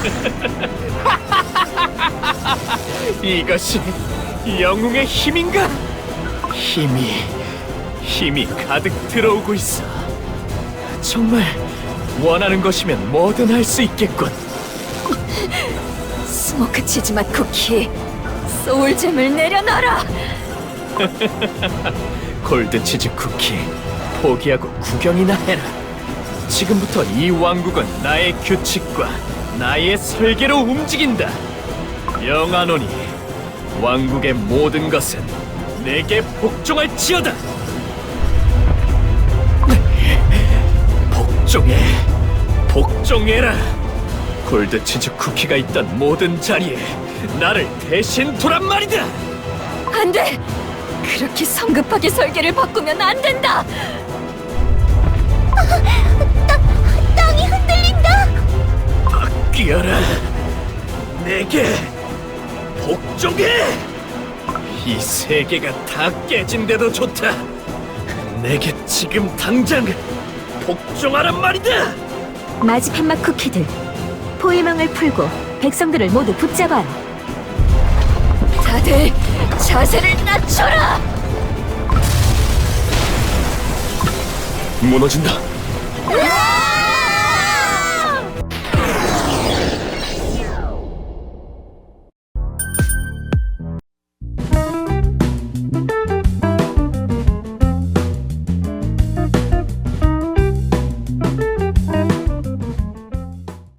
이것이 영웅의 힘인가? 힘이 힘이 가득 들어오고 있어. 정말 원하는 것이면 뭐든 할 수 있겠군. 스모크 치즈맛 쿠키 소울잼을 내려놔라 골드 치즈 쿠키 포기하고 구경이나 해라. 지금부터 이 왕국은 나의 규칙과 나의 설계로 움직인다. 영안오니 왕국의 모든 것은 내게 복종할지어다. 복종해, 복종해라. 골드 치즈 쿠키가 있던 모든 자리에 나를 대신 두란 말이다. 안 돼 그렇게 성급하게 설계를 바꾸면 안 된다 바뀌어라. 내게 복종해! 이 세계가 다 깨진데도 좋다. 내게 지금 당장 복종하란 말이다! 마지막 맛 쿠키들 포위망을 풀고 백성들을 모두 붙잡아라. 다들 자세를 낮춰라! 무너진다